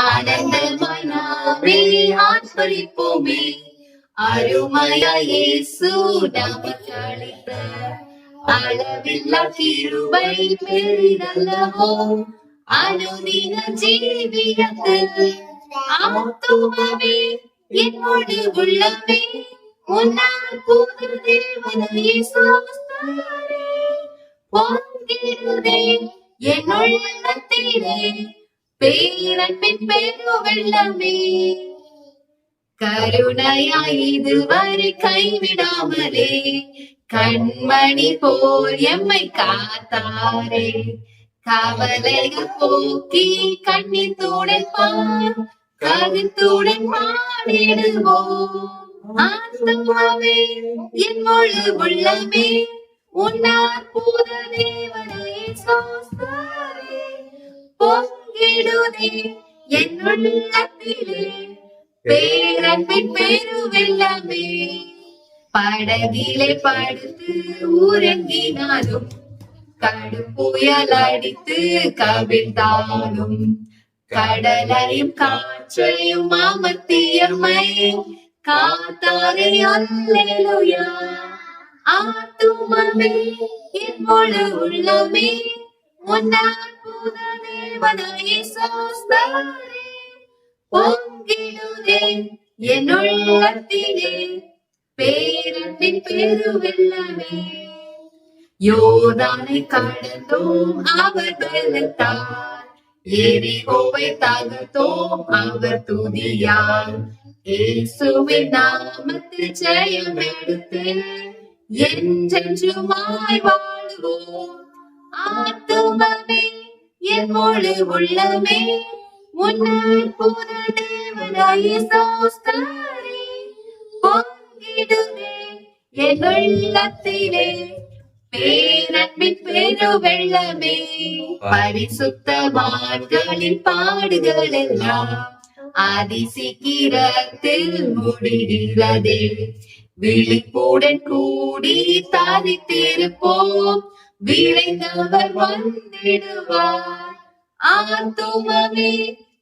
ஆனந்தமாய் ஆர்ப்பரிப்போமே அருமையாய் இயேசு அளவில்லா கிருபை பெரிதல்லவோ அனுதின ஜீவியத்தில் ஆத்துமமே என்னோடு உள்ளமே உன்னால் புது தேவனையே சோஸ்தரே பொங்கிடுதே என் பேரன்பின் பெரு வெள்ளமே கருணையாய் இதுவரை கைவிடாமலே கண்மணி போல் எம்மை காத்தாரே. கவலைகள் போக்கி கண்ணீர் துடைப்பார் கருத்துடன் பாடிடுவோம். ஆத்மாவே என் முழு உள்ளமே உன்னார் பூத தேவனை சோஸ்தாரே. பொங்கிடுதே என் உள்ளத்திலே பேரன்பின் பெருவெள்ளமே. படகிலே படுத்து ஊரங்கினாலும் கடும் புயல் அடித்து கவிழ்ந்தாலும் கடலையும் காற்றையும் மாமத்தியம்மை காத்தாரே அல்லேலுயா. ஆத்துமமே என் முழு உள்ளமே உன்னா தேவனாயே சோஸ்தாரே பொங்கிடுதே என் உள்ளத்திலே. பேரன்பின் பெருவெல்லமே யோதானை கடந்தோம் அவர் வெள்ளத்தார் எரிகோவை தகர்த்தோம் அவர் துதியார். இயேசுவின் நாமத்தில் ஜெயம் எடுத்து என்றென்றுமாய் வாழுவோம். ஆத்துமமே என் முழு உள்ளமே. உன்னால் புத தேவனாய சோஸ்தரே பொங்கிடுதே என் உள்ளத்திலே. பேரன்பின் பாடுகள் எல்லாம் அதிசிக்கிரத்தில் முடிகிறதே. விழிப்புடன் கூடி தாதித்திருப்போம் விரைந்தவர் வந்திடுவார். ஆத்துமமே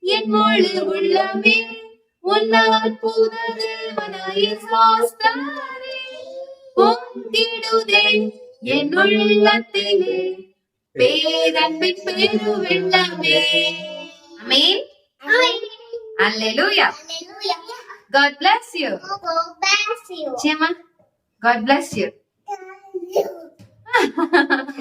என் முழு உள்ளமே உன்னால் புத தேவனாய சாஸ்தாரே பொங்கிடுதே என் உள்ளத்திலே பேரன்பின் பெருவெள்ளமே. அமேன் Hallelujah. God bless you. Chema, God bless you. ハハハハ!